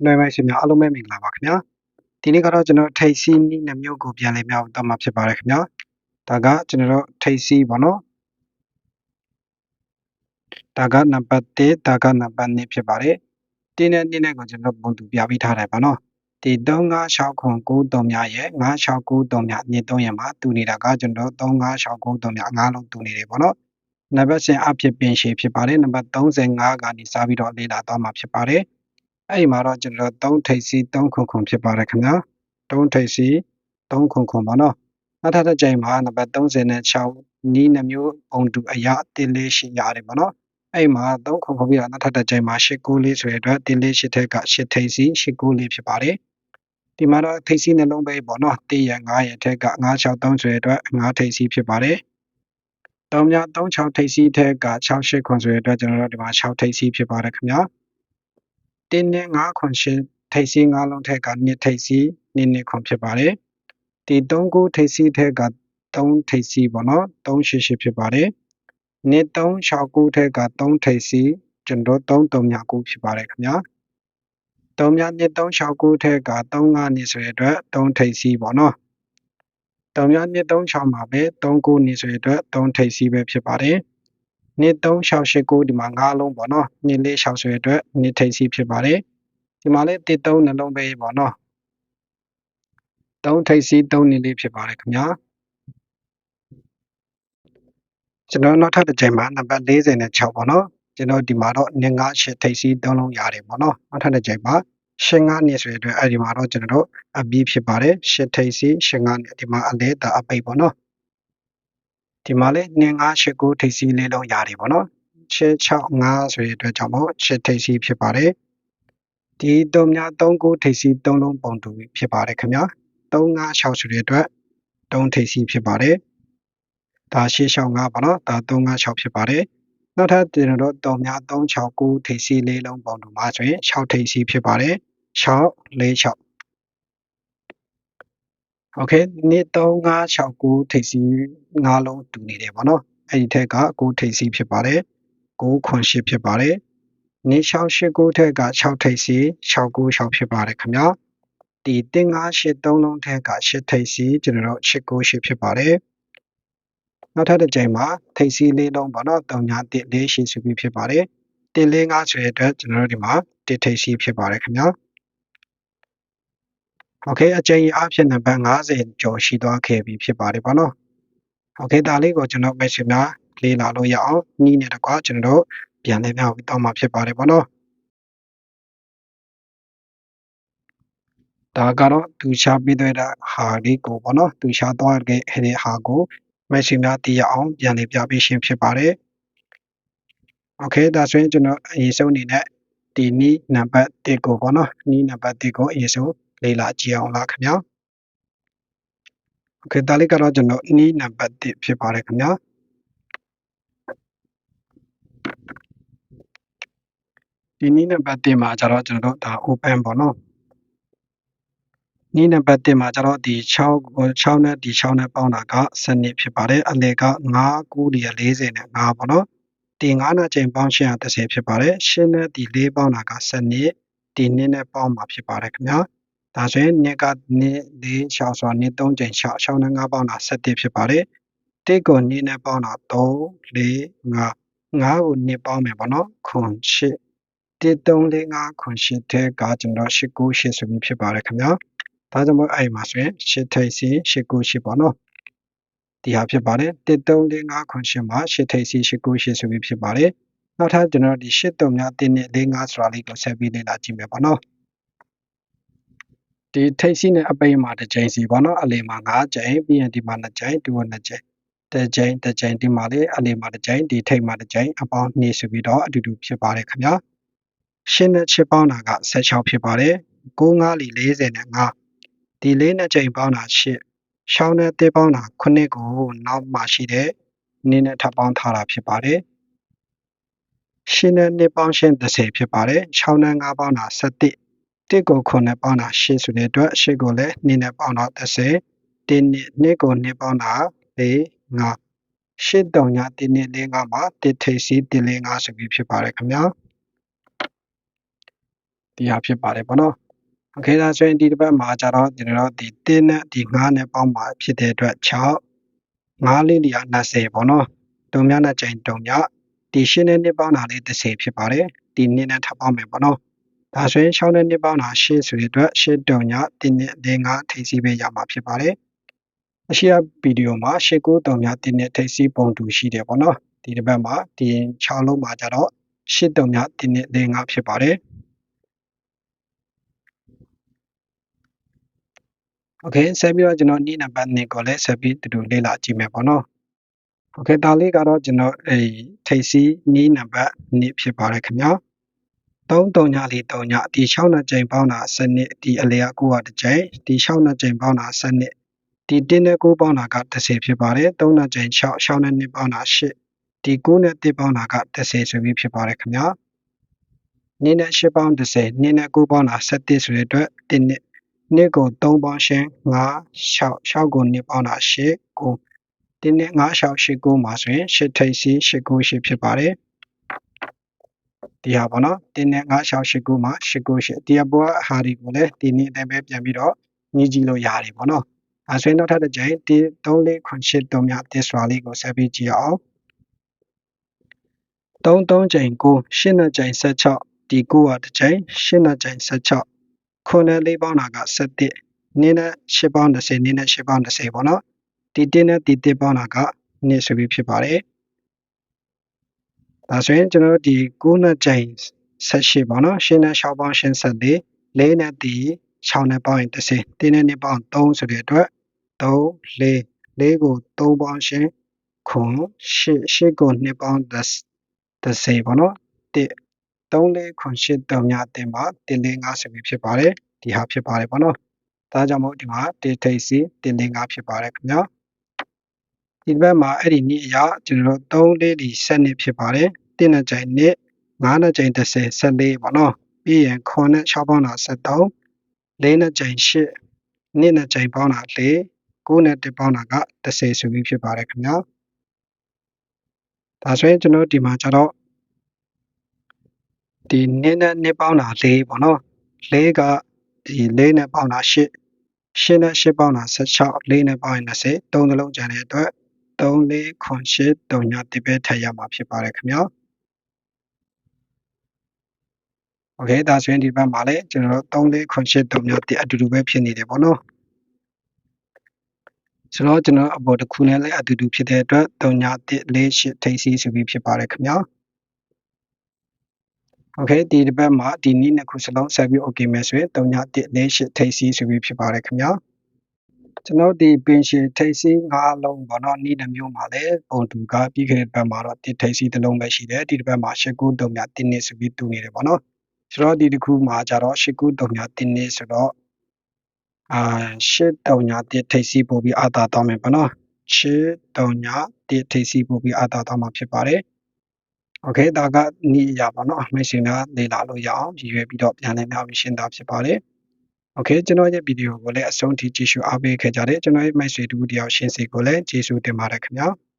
ကျွန်တော်ရဲ့မိတ်ဆွေများအားလုံးပဲမင်္ဂလာပါခင်ဗျာဒီနေ့ကတော့ကျွန်တော်ထိတ်စီးနည်းနှမျိုးကိုပြန်လည်မြောက်တော့မှာဖြစ်ပါတယ်ခင်ဗျာဒါကကျွန်တော်တို့ထိတ်စီးပေါ့နော်ဒါကနံပါတ်1ဒါကနံပါတ်2ဖြစ်ပါတယ်တင်းနဲ့တင်းနဲ့ကိုကျွန်တော်ပုံတူပြပေးထားတယ်ပါနော်ဒီ3569ခွန်93မြရဲ့9693မြည3ရမှာတူနေတာကကျွန်တော်3569မြငါးလုံးတူနေတယ်ပေါ့နော်နံပါတ်စဉ်အဖြစ်ပင်ရှည်ဖြစ်ပါတယ်နံပါတ်35ကနေစပြီးတော့လေ့လာသွားမှာဖြစ်ပါတယ် အဲ့ဒီမှာတော့ကျွန်တော်3ထိပ်စီး3ခွန်ခွန်ဖြစ်ပါတယ်ခင်ဗျာ3ထိပ်စီး3ခွန်ခွန်ပါနော်နောက်ထပ်တစ်ကြိမ်မှာနံပါတ်36နီးနှမျိုးပုံတူအရာတင်းလေးရှိရတယ်ပေါ့နော်အဲ့မှာ3ခွန်ခွန်ပြီးတော့နောက်ထပ်တစ်ကြိမ်မှာ894ဆိုတဲ့အတွက်တင်းလေး8ထက်က8ထိပ်စီး894ဖြစ်ပါတယ်ဒီမှာတော့ထိပ်စီးနှလုံးပဲပေါ့နော်1ရ9ရထက်က963ဆိုတဲ့အတွက်9ထိပ်စီးဖြစ်ပါတယ်3မြ36ထိပ်စီးထက်က68ခွန်ဆိုတဲ့အတွက်ကျွန်တော်တို့ဒီမှာ6ထိပ်စီးဖြစ်ပါတယ်ခင်ဗျာ တင်းနဲ့9ခွန်ရှင်းထိပ်စီး9လုံးထက်က2ထိပ်စီး2နှစ်ခွန်ဖြစ်ပါတယ်ဒီ3ခုထိပ်စီးထက်က3ထိပ်စီးပေါ့နော်388ဖြစ်ပါတယ်နှစ်369ထက်က3ထိပ်စီးကျွန်တော်3 3ည9ဖြစ်ပါတယ်ခင်ဗျာ3ညနှစ်369ထက်က3 5နှစ်ဆိုတဲ့အတွက်3ထိပ်စီးပေါ့နော်3ညနှစ်36မှာပဲ3 9နှစ်ဆိုတဲ့အတွက်3ထိပ်စီးပဲဖြစ်ပါတယ် နှစ်3689ဒီမှာ9လုံးပေါ့နော်နှစ်လေး6ဆိုတဲ့အတွက်နှစ်ထိပ်စီးဖြစ်ပါတယ်ဒီမှာလည်းတစ်3နှလုံးပဲပေါ့နော်3ထိပ်စီး3နှစ်လေးဖြစ်ပါတယ်ခင်ဗျာကျွန်တော်နောက်ထပ်တစ်ချိန်မှာနံပါတ်46ပေါ့နော်ကျွန်တော်ဒီမှာတော့2 5 8ထိပ်စီး3လုံးရတယ်ပေါ့နော်နောက်ထပ်တစ်ချိန်မှာရှင်း9နှစ်ဆိုတဲ့အတွက်အဲ့ဒီမှာတော့ကျွန်တော်တို့အပြီးဖြစ်ပါတယ်ရှစ်ထိပ်စီးရှင်း9နှစ်ဒီမှာအလဲတာအပိတ်ပေါ့နော် ဒီမှာလေ2 5 8 9ထိပ်စီးလေးလုံးရတယ်ပေါ့နော်ရှစ်6 5ဆိုတဲ့အတွက်ကြောင့်မို့ရှစ်ထိပ်စီးဖြစ်ပါတယ်ဒီ3များ3 9ထိပ်စီး3လုံးပုံတူဖြစ်ပါတယ်ခင်ဗျာ3 5 6ဆိုတဲ့အတွက်3ထိပ်စီးဖြစ်ပါတယ်ဒါရှေ့လျှောက်5ပါနော်ဒါ356ဖြစ်ပါတယ်နောက်ထပ်ကျွန်တော်တို့3များ369ထိပ်စီးလေးလုံးပုံတူမှာဆိုရင်6ထိပ်စီးဖြစ်ပါတယ်6 4 Okay 1 3 5 6 9ထိပ်စီး၅လုံးတူနေတယ်ပေါ့နော်အဲ့ဒီထက်က9ထိပ်စီးဖြစ်ပါတယ်9ခွန်8ဖြစ်ပါတယ်1 6 8 9ထက်က6ထိပ်စီး6 9 6ဖြစ်ပါတယ်ခင်ဗျာဒီ3 5 8 3လုံးထက်က8ထိပ်စီးကျွန်တော်တို့8 9 8ဖြစ်ပါတယ်နောက်ထပ်တစ်ကြိမ်မှာထိပ်စီး၄လုံးပေါ့နော်3 9 1 4 8ဆိုပြီးဖြစ်ပါတယ်1 4 5ဆိုရတဲ့အတွက်ကျွန်တော်တို့ဒီမှာ1ထိပ်စီးဖြစ်ပါတယ်ခင်ဗျာ โอเคအကြိမ်အဖြစ်နံပါတ်50ကျော်ရှိသွားခဲ့ပြီဖြစ်ပါတယ်ပေါ့နော်โอเคဒါလေးကိုကျွန်တော်မိတ်ဆွေများလေးလာလို့ရအောင်နီးနေတကွာကျွန်တော်တို့ပြန်လည်မြောက်ပြီးတော့မှာဖြစ်ပါတယ်ပေါ့နော်ဒါကတော့သူရှားပေးတဲ့ဟာလေးကိုပေါ့နော်သူရှားသွားခဲ့တဲ့ဟာကိုမိတ်ဆွေများသိရအောင်ပြန်လည်ပြပေးရှင်းဖြစ်ပါတယ်โอเคဒါဆိုရင်ကျွန်တော်အရင်ဆုံးအနေနဲ့ဒီနီးနံပါတ်1ကိုပေါ့နော်နီးနံပါတ်1ကိုအရင်ဆုံး လေ့လာကြည့်အောင်လားခင်ဗျာโอเคဒါလေးကတော့ကျွန်တော်နီးနံပါတ်1ဖြစ်ပါတယ်ခင်ဗျာဒီနီးနံပါတ်1မှာကျတော့ကျွန်တော်တို့ဒါ open ပေါ့နော်နီးနံပါတ်1မှာကျတော့ဒီ6 6နဲ့ဒီ6နဲ့ပေါင်းတာကစနစ်ဖြစ်ပါတယ်အလဲက9 9ဒီ40နဲ့5ပေါ့နော်ဒီ9နဲ့ချိန်ပေါင်း130ဖြစ်ပါတယ်8နဲ့ဒီ4ပေါင်းတာကစနစ်ဒီ2နဲ့ပေါင်းမှာဖြစ်ပါတယ်ခင်ဗျာ ဒါဆိုရင်2က2 4 6ဆိုတော့2 3ချိန်6 6နဲ့5ပေါင်းတာ7ဖြစ်ပါတယ်1ကို2နဲ့ပေါင်းတာ3 4 5 5ကို2ပေါင်းမယ်ပေါ့နော်ခွန်8 1 3 4 5ခွန်8ထဲကကျွန်တော်8 9 8ဆိုပြီးဖြစ်ပါတယ်ခင်ဗျာဒါကြောင့်မို့အဲ့မှာဆိုရင်8ထိပ်စီ8 9 8ပေါ့နော်ဒီဟာဖြစ်ပါတယ်1 3 4 5ခွန်8မှာ8ထိပ်စီ8 9 8ဆိုပြီးဖြစ်ပါတယ်နောက်ထပ်ကျွန်တော်ဒီ8တုံများ1နဲ့4 5ဆိုတာလေးကိုဆက်ပြီးလေ့လာကြည့်မယ်ပေါ့နော် ဒီထိပ်စီနဲ့အပိမှာတစ်ချိန်စီပေါ့နော်အလယ်မှာ9ချိန်ပြီးရင်ဒီမှာ2ချိန်ဒီမှာ2ချိန်တစ်ချိန်တစ်ချိန်ဒီမှာလေးအလယ်မှာတစ်ချိန်ဒီထိပ်မှာတစ်ချိန်အပေါင်း2ဆိုပြီးတော့အတူတူဖြစ်ပါတယ်ခင်ဗျာရှင်းနဲ့ချစ်ပေါင်းတာက16ဖြစ်ပါတယ်9 5လီ40နဲ့5ဒီလေးနဲ့ချိန်ပေါင်းတာ8ရှောင်းနဲ့တေးပေါင်းတာ9ကိုနောက်မှရှိတဲ့နင်းနဲ့ထပ်ပေါင်းထားတာဖြစ်ပါတယ်ရှင်းနဲ့နှစ်ပေါင်းရှင်း30ဖြစ်ပါတယ်6နဲ့5ပေါင်းတာ7 တစ်ကို9နဲ့ပေါင်းတာ8ဆိုတဲ့အတွက်8ကိုလည်း2နဲ့ပေါင်းတော့30တင်းနှစ်နှစ်ကို2ပေါင်းတာ4 5ရှစ်တုံညာတင်းနှစ်၄5မှာတစ်ထိပ်စီတင်း၄5ဆိုပြီးဖြစ်ပါတယ်ခင်ဗျာ ဒီဟာဖြစ်ပါတယ်ပေါ့နော်โอเคဒါဆိုရင်ဒီတစ်ပတ်မှာကျတော့ကျွန်တော်တို့ဒီတင်းနဲ့ဒီ9နဲ့ပေါင်းပါဖြစ်တဲ့အတွက်6 9လေးလီယာ20ပေါ့နော်တုံများနဲ့ချိန်တုံများဒီရှင်းနဲ့နှစ်ပေါင်းတာလေး30ဖြစ်ပါတယ်ဒီနှစ်နဲ့ထပ်ပေါင်းမယ်ပေါ့နော် ။ဒါဆိုရင်6နဲ့2ပေါင်းတာ8ဆိုတဲ့အတွက်8တုံည3နဲ့4 5ထိစီးပေးရမှာဖြစ်ပါတယ်။အရှိယဗီဒီယိုမှာ8 9တုံည3နဲ့ထိစီးပုံတူရှိတယ်ပေါ့နော်။ဒီတစ်ပတ်မှာဒီ6လုံးမှာကြတော့8တုံည3နဲ့4 5ဖြစ်ပါတယ်။ Okay ဆက်ပြီးတော့ကျွန်တော်နေ့နံပါတ်2ကိုလည်းဆက်ပြီးတူတူလေ့လာကြည့်မယ်ပေါ့နော်။ Okay ဒါလေးကတော့ကျွန်တော်အဲထိပ်စီးနေ့နံပါတ်2ဖြစ်ပါတယ်ခင်ဗျာ။ 3 3ညလေး3ညဒီ6နှစ်ကြိမ်ပေါင်းတာစနစ်ဒီအလျာ9ကတစ်ကြိမ်ဒီ6နှစ်ကြိမ်ပေါင်းတာစနစ်ဒီ1နဲ့9ပေါင်းတာက30ဖြစ်ပါတယ်3နှစ်ကြိမ်6 6နဲ့2ပေါင်းတာ8ဒီ9နဲ့1ပေါင်းတာက30ဆိုပြီးဖြစ်ပါတယ်ခင်ဗျာနေ့နဲ့8ပေါင်း30နေ့နဲ့9ပေါင်းတာ7ဆိုတဲ့အတွက်1နဲ့နှစ်ကို3ပေါင်းရှင်း9 6 6ကို2ပေါင်းတာ8 9ဒီနှစ်9 6 8 9မှာဆိုရင်8ထိပ်စီ8 9 8ဖြစ်ပါတယ် ဒီဟာပေါ့နော်ဒီနှစ်9 6 8 9မှာ8 9 8ဒီအပေါ်ဟာဒီကိုလည်းဒီနေ့အတိုင်းပဲပြန်ပြီးတော့ညှိကြည့်လို့ရတယ်ပေါ့နော်အဲဆိုရင်နောက်ထပ်တစ်ကြိမ်ဒီ3 4 9 8 3မြတစ်စွာလေးကိုဆက်ပြီးကြည့်အောင်3 3ချိန်9 8နှစ်ချိန်16ဒီ9ကတစ်ချိန်8နှစ်ချိန်16ခုနဲ့လေးပေါင်းတာက7နင်းနဲ့8ပေါင်း30နင်းနဲ့8ပေါင်း30ပေါ့နော်ဒီတင်းနဲ့ဒီတစ်ပေါင်းတာက2ဆိုပြီးဖြစ်ပါတယ် ဒါဆိုရင်ကျွန်တော်တို့ဒီ9နဲ့ချိန်18ပေါ့နော်8နဲ့6ပေါင်း84 4နဲ့ဒီ6နဲ့ပေါင်းရင်30တင်းနဲ့2ပေါင်း3ဆိုတဲ့အတွက်3 4 4ကို3ပေါင်းရှင်းခွန်8 8ကို2ပေါင်း10 30ပေါ့နော်3 4ခွန်8 3ညတင်ပါ1 4 5ဆိုပြီးဖြစ်ပါတယ်ဒီဟာဖြစ်ပါတယ်ပေါ့နော်ဒါကြောင့်မို့ဒီမှာတေထိတ်စီ1 4 5ဖြစ်ပါတယ်ခင်ဗျာ ဒီဘက်မှာအဲ့ဒီနေ့အရာကျွန်တော်တို့3လေးဒီ7နှစ်ဖြစ်ပါတယ်1နဲ့ချိန်နှစ်9နဲ့ချိန်30 14ပေါ့နော်ပြီးရင်9နဲ့6ပေါင်းတာ73 4နဲ့ချိန်8နှစ်နဲ့ချိန်ပေါင်းတာ4 9နဲ့1ပေါင်းတာက30ဆိုပြီးဖြစ်ပါတယ်ခင်ဗျာဒါဆိုရင်ကျွန်တော်ဒီမှာကျတော့ဒီနှစ်နဲ့နှစ်ပေါင်းတာ၄ပေါ့နော်၄ကဒီ၄နဲ့ပေါင်းတာ၈၈နဲ့၈ပေါင်းတာ16 4နဲ့ပေါင်းရင်20သုံးသလုံးကျန်တဲ့အတွက် 3 4ခွန်8 3ညတိပဲထည့်ရမှာဖြစ်ပါတယ်ခင်ဗျာโอเคဒါဆိုရင်ဒီဘက်မှာလည်းကျွန်တော်တို့3 4ခွန်8 3ညတိအတူတူပဲဖြစ်နေတယ်ပေါ့နော်ဆိုတော့ကျွန်တော်အပေါ်တစ်ခုနဲ့လည်းအတူတူဖြစ်တဲ့အတွက်3ညတိ4 8ထိပ်စီးဆိုပြီးဖြစ်ပါတယ်ခင်ဗျာโอเคဒီတစ်ပတ်မှာဒီနည်းနှစ်ခုစလုံးဆက်ပြီး okay မယ်ဆိုရင်3ည1 4 8ထိပ်စီးဆိုပြီးဖြစ်ပါတယ်ခင်ဗျာ ကျွန်တော်ဒီပင်ရှင်ထိပ်စီး၅လုံးပေါ့နော်ဤတစ်မျိုးမှာလည်းပုံတူကပြီးခဲ့တဲ့ဘက်မှာတော့ဒီထိပ်စီးတစ်လုံးပဲရှိတယ်ဒီတစ်ဘက်မှာ၈ခု၃ည1နှစ်ဆိုပြီးတူနေတယ်ပေါ့နော်ဆိုတော့ဒီတစ်ခုမှာကျတော့၈ခု၃ည1နှစ်ဆိုတော့အာ၈၃ည1ထိပ်စီးပို့ပြီးအာသာတောင်းမယ်ပေါ့နော်၈၃ည1ထိပ်စီးပို့ပြီးအာသာတောင်းမှာဖြစ်ပါတယ်โอเคဒါကနီးရပါတော့မိတ်ဆွေများလေ့လာလို့ရအောင်ရည်ရွယ်ပြီးတော့ပြန်လည်များပြီးရှင်းတာဖြစ်ပါတယ် Okay ကျွန်တော်ရဲ့ဗီဒီယိုကိုလည်းအဆုံးထိကြည့်ရှုအားပေးခဲ့ကြတဲ့ကျွန်တော်ရဲ့မိတ်ဆွေတူတယောက်ရှင်စီကိုလည်းကျေးဇူးတင်ပါတယ်ခင်ဗျာ။